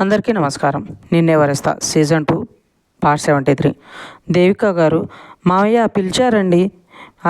అందరికీ నమస్కారం. Ninne Varista season two part seventy three. Devika గారు మావయ్య పిలిచారండి.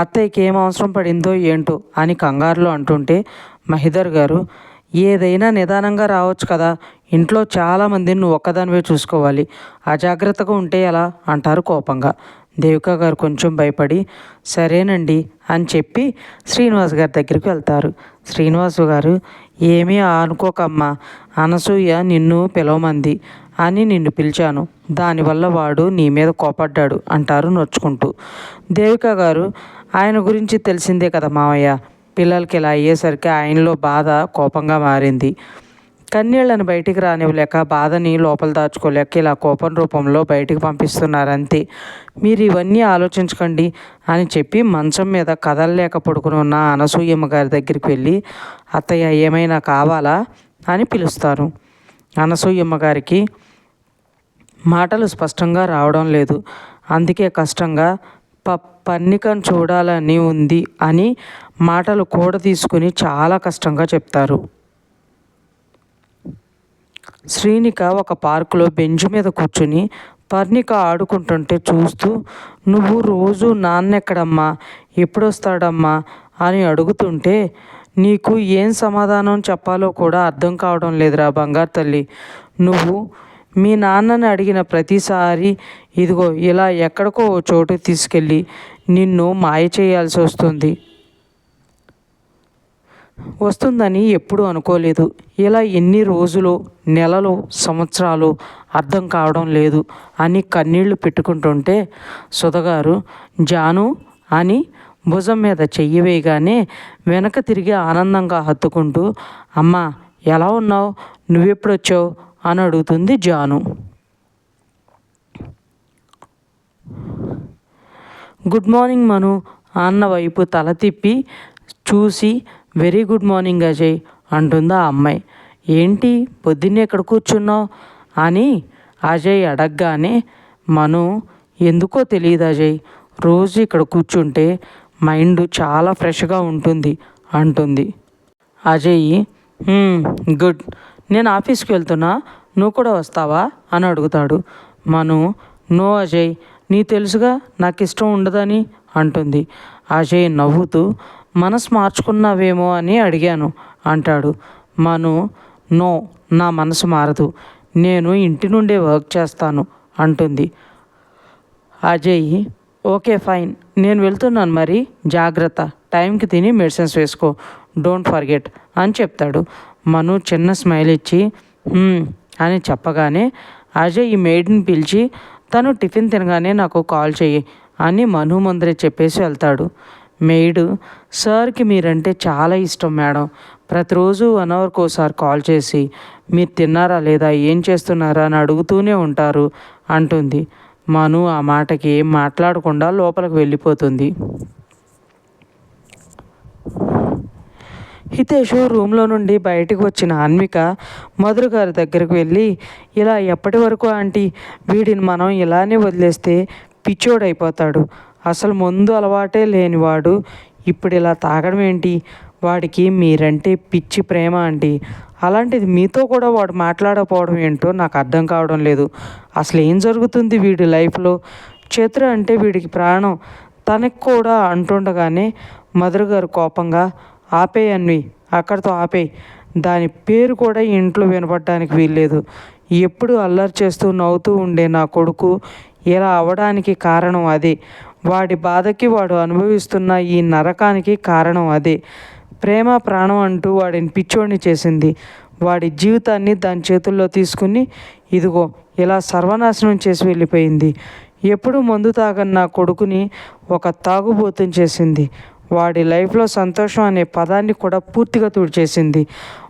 అత్తయ్యకి ఏం అవసరం పడిందో ఏంటో అని కంగారులో అంటుంటే మహిదర్ గారు ఏదైనా నిదానంగా రావచ్చు కదా. ఇంట్లో చాలామందిని నువ్వు ఒక్కదానివే చూసుకోవాలి. అజాగ్రత్తగా ఉంటే ఎలా? అంటారు కోపంగా. దేవిక గారు కొంచెం భయపడి సరేనండి అని చెప్పి శ్రీనివాస్ గారి దగ్గరికి వెళ్తారు. శ్రీనివాసు గారు ఏమీ అనుకోకమ్మా అనసూయ నిన్ను పిలవమంది అని నిన్ను పిలిచాను. దానివల్ల వాడు నీ మీద కోపడ్డాడు అంటారు నొచ్చుకుంటూ. దేవిక గారు ఆయన గురించి తెలిసిందే కదా మావయ్య. పిల్లలకి ఇలా అయ్యేసరికి ఆయనలో బాధ కోపంగా మారింది. కన్నీళ్ళను బయటికి రానివ్వలేక బాధని లోపల దాచుకోలేక ఇలా కోపం రూపంలో బయటికి పంపిస్తున్నారంతే. మీరు ఇవన్నీ ఆలోచించకండి అని చెప్పి మంచం మీద కదలలేక పడుకుని ఉన్న అనసూయమ్మ గారి దగ్గరికి వెళ్ళి అత్తయ్య ఏమైనా కావాలా? అని పిలుస్తారు. అనసూయమ్మ గారికి మాటలు స్పష్టంగా రావడం లేదు. అందుకే కష్టంగా ప పన్నికను చూడాలని ఉంది అని మాటలు కూడా తీసుకుని చాలా కష్టంగా చెప్తారు. శ్రీనిక ఒక పార్కులో బెంచ్ మీద కూర్చుని పర్ణిక ఆడుకుంటుంటే చూస్తూ నువ్వు రోజు నాన్న ఎక్కడమ్మా అని అడుగుతుంటే నీకు ఏం సమాధానం చెప్పాలో కూడా అర్థం కావడం లేదురా బంగారు తల్లి. నువ్వు మీ నాన్నని అడిగిన ప్రతిసారి ఇదిగో ఇలా ఎక్కడికో చోటు తీసుకెళ్ళి నిన్ను మాయ చేయాల్సి వస్తుంది వస్తుందని ఎప్పుడూ అనుకోలేదు. ఇలా ఎన్ని రోజులు నెలలు సంవత్సరాలు అర్థం కావడం లేదు అని కన్నీళ్ళు పెట్టుకుంటుంటే సుధగారు జాను అని భుజం మీద చెయ్యి వేయగానే వెనక తిరిగి ఆనందంగా హత్తుకుంటూ అమ్మ ఎలా ఉన్నావు? నువ్వెప్పుడు వచ్చావు అని అడుగుతుంది జాను. గుడ్ మార్నింగ్ మను. అన్న వైపు తల తిప్పి చూసి వెరీ గుడ్ మార్నింగ్ అజయ్ అంటుందా ఆ అమ్మాయి. ఏంటి పొద్దున్నే ఎక్కడ కూర్చున్నావు? అని అజయ్ అడగగానే మను ఎందుకో తెలియదు అజయ్. రోజు ఇక్కడ కూర్చుంటే మైండ్ చాలా ఫ్రెష్గా ఉంటుంది అంటుంది. అజయ్ గుడ్. నేను ఆఫీస్కి వెళ్తున్నా నువ్వు కూడా వస్తావా? అని అడుగుతాడు. మను నో అజయ్ నీ తెలుసుగా నాకు ఇష్టం ఉండదని అంటుంది. అజయ్ నవ్వుతూ మనసు మార్చుకున్నావేమో అని అడిగాను. అంటాడు. మను నో నా మనసు మారదు. నేను ఇంటి నుండే వర్క్ చేస్తాను అంటుంది. Ajay okay fine. నేను వెళ్తున్నాను మరి. జాగ్రత్త. టైంకి తిని మెడిసిన్స్ వేసుకో. డోంట్ ఫర్గెట్ అని చెప్తాడు. మను చిన్న స్మైల్ ఇచ్చి అని చెప్పగానే అజయ్ ఈ మెయిడ్ని పిలిచి తను టిఫిన్ తినగానే నాకు కాల్ చెయ్యి అని మను ముందరే చెప్పేసి వెళ్తాడు. మెయిడ్ సార్కి మీరంటే చాలా ఇష్టం మేడం. ప్రతిరోజు వన్ అవర్కి ఒకసారి కాల్ చేసి మీరు తిన్నారా లేదా? ఏం చేస్తున్నారా? అని అడుగుతూనే ఉంటారు అంటుంది. మను ఆ మాటకి ఏం మాట్లాడకుండా లోపలికి వెళ్ళిపోతుంది. హితేష్ రూమ్లో నుండి బయటకు వచ్చిన అన్విక మధుర గారి దగ్గరకు వెళ్ళి ఇలా ఎప్పటి వరకు ఆంటీ? వీడిని మనం ఇలానే వదిలేస్తే పిచ్చోడైపోతాడు. అసలు ముందు అలవాటే లేనివాడు. ఇప్పుడు ఇలా తాగడం ఏంటి? వాడికి మీరంటే పిచ్చి ప్రేమ అండి. అలాంటిది మీతో కూడా వాడు మాట్లాడకపోవడం ఏంటో నాకు అర్థం కావడం లేదు. అసలు ఏం జరుగుతుంది వీడి లైఫ్లో? చతుర అంటే వీడికి ప్రాణం. తనకు కూడా అంటుండగానే మధుర గారు కోపంగా ఆపేయన్వి అక్కడితో ఆపేయి దాని పేరు కూడా ఇంట్లో వినపడడానికి వీల్లేదు. ఎప్పుడు అల్లరి చేస్తూ నవ్వుతూ ఉండే నా కొడుకు ఇలా అవడానికి కారణం అదే. వాడి బాధకి వాడు అనుభవిస్తున్న ఈ నరకానికి కారణం అదే. ప్రేమ ప్రాణం అంటూ వాడిని పిచ్చోడిని చేసింది. వాడి జీవితాన్ని దాని చేతుల్లో తీసుకుని ఇదిగో ఇలా సర్వనాశనం చేసి వెళ్ళిపోయింది. ఎప్పుడు మందు తాగన్న కొడుకుని ఒక తాగుబోతం చేసింది. వాడి లైఫ్లో సంతోషం అనే పదాన్ని కూడా పూర్తిగా తుడిచేసింది.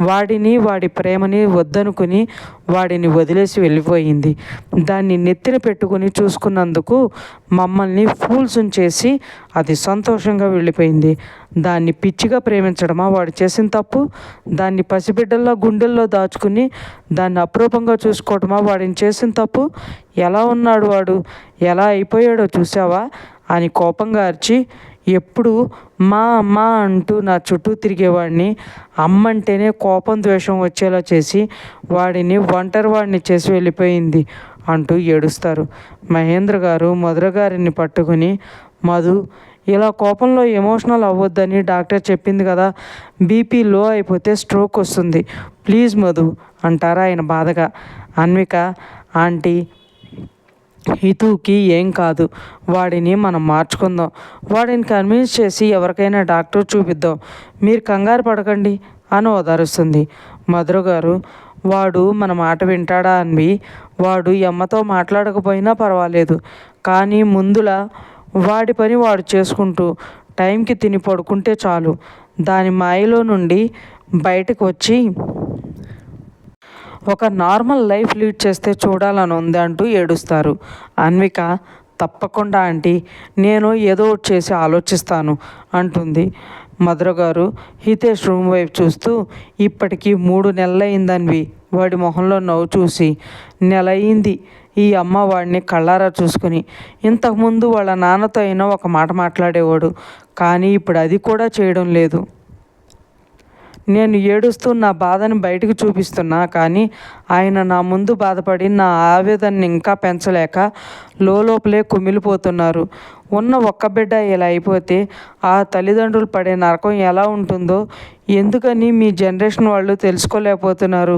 వాడిని వాడి ప్రేమని వద్దనుకుని వాడిని వదిలేసి వెళ్ళిపోయింది. దాన్ని నెత్తిన పెట్టుకుని చూసుకున్నందుకు మమ్మల్ని ఫూల్స్ చేసి అది సంతోషంగా వెళ్ళిపోయింది. దాన్ని పిచ్చిగా ప్రేమించడమా? వాడు చేసిన తప్పు? దాన్ని పసిబిడ్డల్లో గుండెల్లో దాచుకుని దాన్ని అప్రూపంగా చూసుకోవడమా వాడిని చేసిన తప్పు? ఎలా ఉన్నాడు వాడు? ఎలా అయిపోయాడో చూసావా అని కోపంగా అరిచి ఎప్పుడు మా అమ్మ అంటూ నా చుట్టూ తిరిగేవాడిని అమ్మంటేనే కోపం ద్వేషం వచ్చేలా చేసి వాడిని ఒంటరి వాడిని చేసి వెళ్ళిపోయింది అంటూ ఏడుస్తారు. మహేంద్ర గారు మధుర గారిని పట్టుకుని మధు ఇలా కోపంలో ఎమోషనల్ అవ్వద్దని డాక్టర్ చెప్పింది కదా బీపీ లో అయిపోతే స్ట్రోక్ వస్తుంది. ప్లీజ్ మధు అంటారా ఆయన బాధగా. అన్విక ఆంటీ హితుకి ఏం కాదు. వాడిని మనం మార్చుకుందాం. వాడిని కన్విన్స్ చేసి ఎవరికైనా డాక్టర్ చూపిద్దాం. మీరు కంగారు పడకండి అని ఓదారుస్తుంది. మధుర గారు వాడు మన మాట వింటాడా అని వాడు ఎమ్మతో అమ్మతో మాట్లాడకపోయినా పర్వాలేదు. కానీ ముందులా వాడి పని వాడు చేసుకుంటూ టైంకి తిని పడుకుంటే చాలు. దాని మాయలో నుండి బయటకు వచ్చి ఒక నార్మల్ లైఫ్ లీడ్ చేస్తే చూడాలని ఉంది అంటూ ఏడుస్తారు. అన్విక తప్పకుండా ఆంటీ నేను ఏదో ఒకటి చేసి ఆలోచిస్తాను అంటుంది. మధుర గారు హితేష్ రూమ్ వైపు చూస్తూ ఇప్పటికీ మూడు నెలలైందన్వి వాడి మొహంలో నవ్వు చూసి. నెల అయింది ఈ అమ్మ వాడిని కళ్ళారా చూసుకుని. ఇంతకుముందు వాళ్ళ నాన్నతో అయినా ఒక మాట మాట్లాడేవాడు కానీ ఇప్పుడు అది కూడా చేయడం లేదు. నేను ఏడుస్తూ నా బాధని బయటకు చూపిస్తున్నా కానీ ఆయన నా ముందు బాధపడి నా ఆవేదనని ఇంకా పెంచలేక లోపలే కుమిలిపోతున్నారు. ఉన్న ఒక్క బిడ్డ ఇలా అయిపోతే ఆ తల్లిదండ్రులు పడే నరకం ఎలా ఉంటుందో ఎందుకని మీ జనరేషన్ వాళ్ళు తెలుసుకోలేకపోతున్నారు?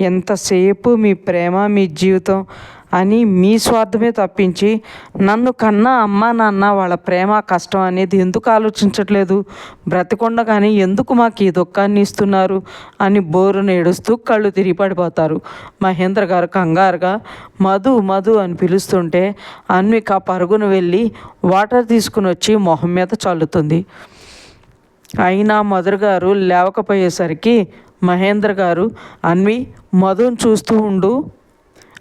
ఎంతసేపు మీ ప్రేమ మీ జీవితం అని మీ స్వార్థమే తప్పించి నన్ను కన్నా అమ్మ నాన్న వాళ్ళ ప్రేమ కష్టం అనేది ఎందుకు ఆలోచించట్లేదు? బ్రతికొండగానే ఎందుకు మాకు ఈ దుఃఖాన్ని ఇస్తున్నారు? అని బోరును ఏడుస్తూ కళ్ళు తిరిగి పడిపోతారు. మహేంద్ర గారు కంగారుగా మధు మధు అని పిలుస్తుంటే అన్విక పరుగును వెళ్ళి వాటర్ తీసుకుని వచ్చి మొహం మీద చల్లుతుంది. అయినా మధుర గారు లేవకపోయేసరికి మహేంద్ర గారు అన్వి మధుని చూస్తూ ఉండు.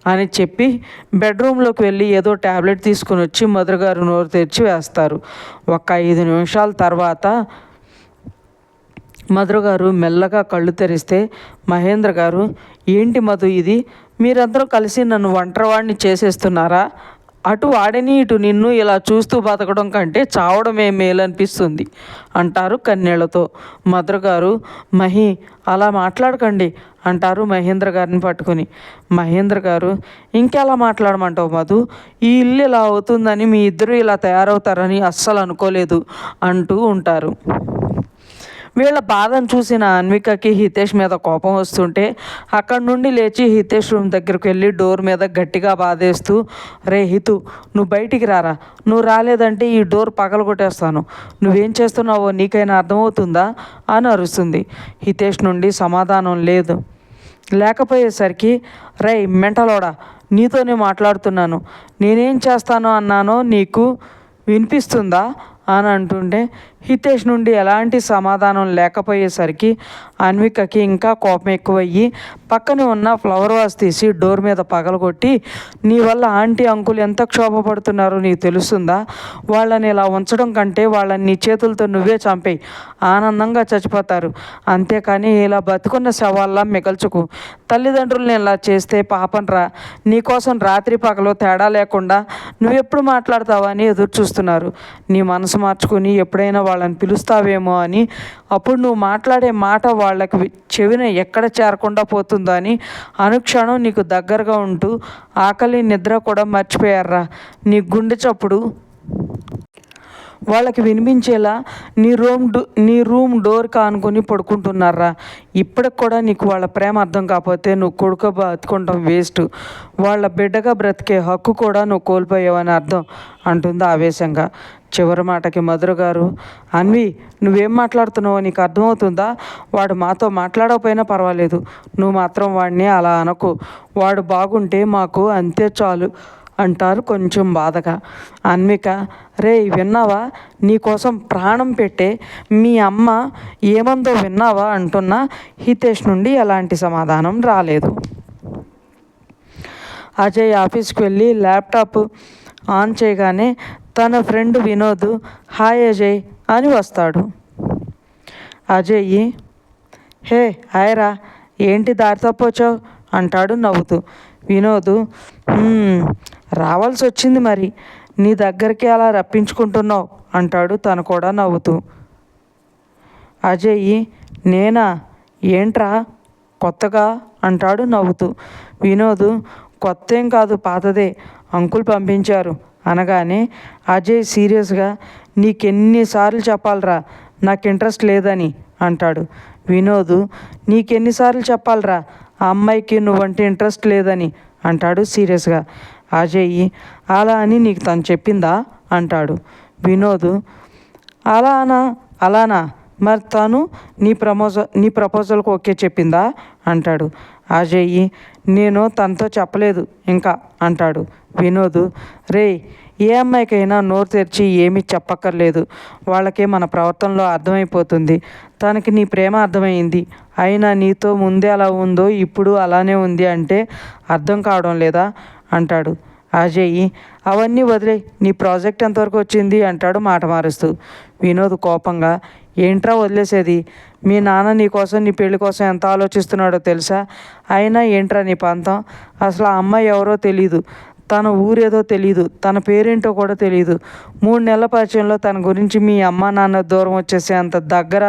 అని చెప్పి బెడ్రూమ్లోకి వెళ్ళి ఏదో ట్యాబ్లెట్ తీసుకుని వచ్చి మధుర గారు నోరు తెరిచి వేస్తారు. ఒక ఐదు నిమిషాల తర్వాత మధుర గారు మెల్లగా కళ్ళు తెరిస్తే మహేంద్ర గారు ఏంటి మధు ఇది? మీరందరూ కలిసి నన్ను ఒంటరివాడిని చేసేస్తున్నారా? అటు వాడిని ఇటు నిన్ను ఇలా చూస్తూ బతకడం కంటే చావడమే మేలనిపిస్తుంది అంటారు కన్నీళ్ళతో. మధుర గారు మహి అలా మాట్లాడకండి అంటారు మహేంద్ర గారిని పట్టుకుని. మహేంద్ర గారు ఇంకెలా మాట్లాడమంటావు మధు? ఈ ఇల్లు ఇలా అవుతుందని మీ ఇద్దరు ఇలా తయారవుతారని అస్సలు అనుకోలేదు అంటూ ఉంటారు. వీళ్ళ బాధను చూసిన అన్వికకి హితేష్ మీద కోపం వస్తుంటే అక్కడ నుండి లేచి హితేష్ రూమ్ దగ్గరికి వెళ్ళి డోర్ మీద గట్టిగా బాధేస్తూ రే హితు నువ్వు బయటికి రారా? నువ్వు రాలేదంటే ఈ డోర్ పగలగొట్టేస్తాను. నువ్వేం చేస్తున్నావో నీకైనా అర్థమవుతుందా? అని అరుస్తుంది. హితేష్ నుండి సమాధానం లేదు. లేకపోయేసరికి రై మెంటలోడా నీతోనే మాట్లాడుతున్నాను. నేనేం చేస్తానో అన్నానో నీకు వినిపిస్తుందా? అని అంటుంటే హితేష్ నుండి ఎలాంటి సమాధానం లేకపోయేసరికి అన్వికకి ఇంకా కోపం ఎక్కువయ్యి పక్కనే ఉన్న ఫ్లవర్ వాస్ తీసి డోర్ మీద పగలగొట్టి నీ వల్ల ఆంటీ అంకులు ఎంత క్షోభపడుతున్నారో నీకు తెలుస్తుందా? వాళ్ళని ఇలా ఉంచడం కంటే వాళ్ళని నీ చేతులతో నువ్వే చంపేయి. ఆనందంగా చచ్చిపోతారు. అంతేకాని ఇలా బతుకున్న శవాల్లా మిగల్చుకు. తల్లిదండ్రుల్ని ఇలా చేస్తే పాపం రా. నీకోసం రాత్రి పగలు తేడా లేకుండా నువ్వెప్పుడు మాట్లాడతావా అని ఎదురు చూస్తున్నారు నీ మనసు మార్చుకుని ఎప్పుడైనా వాళ్ళని పిలుస్తావేమో అని. అప్పుడు నువ్వు మాట్లాడే మాట వాళ్ళకి చెవిన ఎక్కడ చేరకుండా పోతుందో అని అనుక్షణం నీకు దగ్గరగా ఉంటూ ఆకలి నిద్ర కూడా మర్చిపోయారా నీ గుండె చప్పుడు వాళ్ళకి వినిపించేలా నీ రూమ్ డో నీ రూమ్ డోర్ కానుకొని పడుకుంటున్నారా? ఇప్పటికి కూడా నీకు వాళ్ళ ప్రేమ అర్థం కాకపోతే నువ్వు కొడుకు బతుకుంటాం వేస్ట్. వాళ్ళ బిడ్డగా బ్రతికే హక్కు కూడా నువ్వు కోల్పోయావని అర్థం అంటుంది ఆవేశంగా. చివరి మాటకి మధుర గారు అన్వి నువ్వేం మాట్లాడుతున్నావో నీకు అర్థమవుతుందా? వాడు మాతో మాట్లాడకపోయినా పర్వాలేదు. నువ్వు మాత్రం వాడిని అలా అనకు. వాడు బాగుంటే మాకు అంతే చాలు. అంటారు కొంచెం బాధగా. అన్విక రే విన్నావా? నీకోసం ప్రాణం పెట్టే మీ అమ్మ ఏమందో విన్నావా? అంటున్నా హితేష్ నుండి ఎలాంటి సమాధానం రాలేదు. అజయ్ ఆఫీస్కి వెళ్ళి ల్యాప్టాప్ ఆన్ చేయగానే తన ఫ్రెండ్ వినోద్ హాయ్ అజయ్ అని వస్తాడు. అజయ్ హే హాయ్రా ఏంటి దారి తప్పొచ్చావు అంటాడు నవ్వుతూ. వినోద్ రావాల్సి వచ్చింది మరి. నీ దగ్గరికి అలా రప్పించుకుంటున్నావు అంటాడు తను కూడా నవ్వుతూ. అజయ్ నేనా? ఏంట్రా? కొత్తగా? అంటాడు నవ్వుతూ. వినోద్ కొత్త ఏం కాదు పాతదే అంకుల్ పంపించారు. అనగానే అజయ్ సీరియస్గా నీకెన్నిసార్లు చెప్పాలరా నాకు ఇంట్రెస్ట్ లేదని అంటాడు. వినోద్ నీకెన్నిసార్లు చెప్పాలరా ఆ అమ్మాయికి నువ్వంటే ఇంట్రెస్ట్ లేదని అంటాడు సీరియస్గా. అజయ్ అలా అని నీకు తను చెప్పిందా? అంటాడు. వినోద్ అలా అనా అలానా మరి తను నీ ప్రమోజల్ నీ ప్రపోజల్కి ఓకే చెప్పిందా? అంటాడు. అజయ్ నేను తనతో చెప్పలేదు ఇంకా అంటాడు. వినోద్ రే ఏ అమ్మాయికైనా నోరు తెరిచి ఏమీ చెప్పక్కర్లేదు. వాళ్ళకే మన ప్రవర్తనలో అర్థమైపోతుంది. తనకి నీ ప్రేమ అర్థమైంది. అయినా నీతో ముందే అలా ఉందో ఇప్పుడు అలానే ఉంది అంటే అర్థం కావడం లేదా? అంటాడు. అజయ్ అవన్నీ వదిలే నీ ప్రాజెక్ట్ ఎంతవరకు వచ్చింది? అంటాడు మాట మారుస్తూ. వినోద్ కోపంగా ఏంట్రా వదిలేసేది? మీ నాన్న నీ కోసం నీ పెళ్ళి కోసం ఎంత ఆలోచిస్తున్నాడో తెలుసా? అయినా ఏంట్రా నీ పంతం? అసలు ఆ అమ్మాయి ఎవరో తెలీదు. తన ఊరేదో తెలియదు తన పేరేంటో కూడా తెలియదు మూడు నెలల పరిచయంలో తన గురించి మీ అమ్మ నాన్న దూరం వచ్చేసే అంత దగ్గర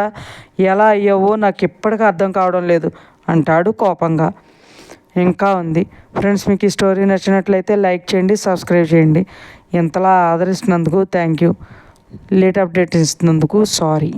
ఎలా అయ్యావో నాకు ఇప్పటికీ అర్థం కావడం లేదు అంటాడు కోపంగా. ఇంకా ఉంది. ఫ్రెండ్స్ మీకు ఈ స్టోరీ నచ్చినట్లయితే లైక్ చేయండి సబ్స్క్రైబ్ చేయండి. ఇంతలా ఆదరిస్తున్నందుకు థ్యాంక్ యూ లేట్ అప్డేట్ ఇస్తున్నందుకు సారీ